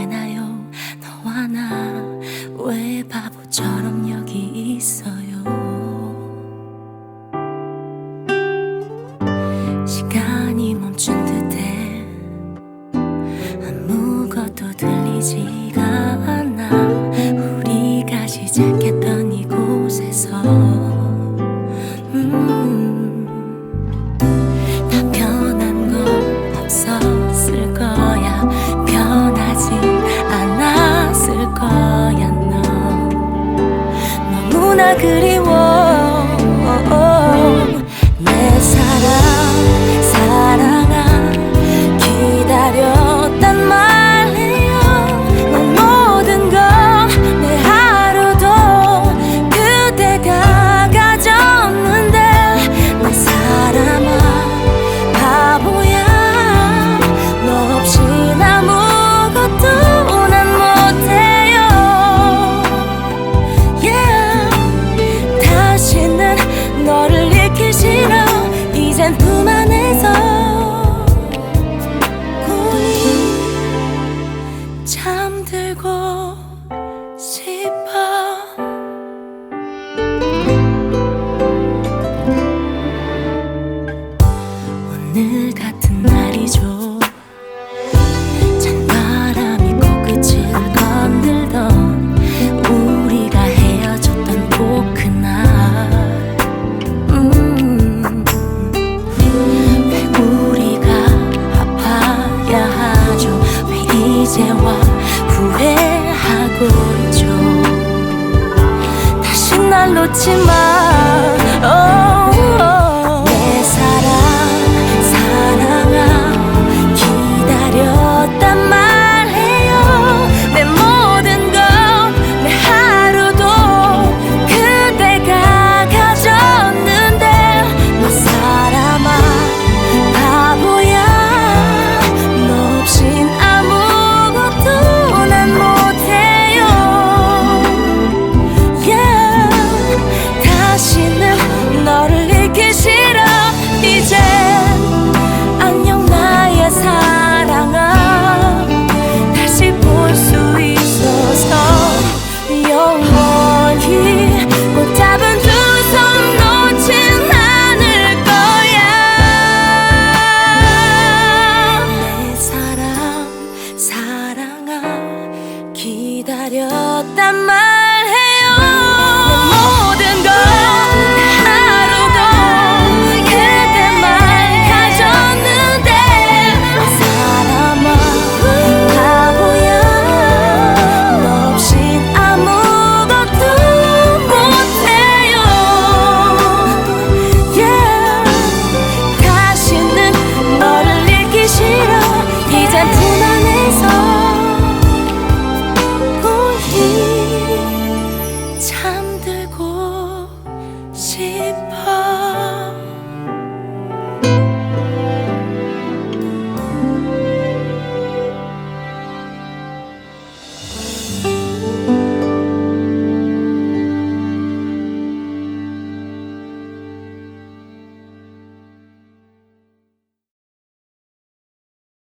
되나요. 너와 나 왜 바보처럼 여기 있어요? 시간이 멈춘 듯해 아무것도 들리지 그리 난만 해서 곤히 잠들고 싶어 오늘 같은 날이죠. 날 놓지 마. Oh. that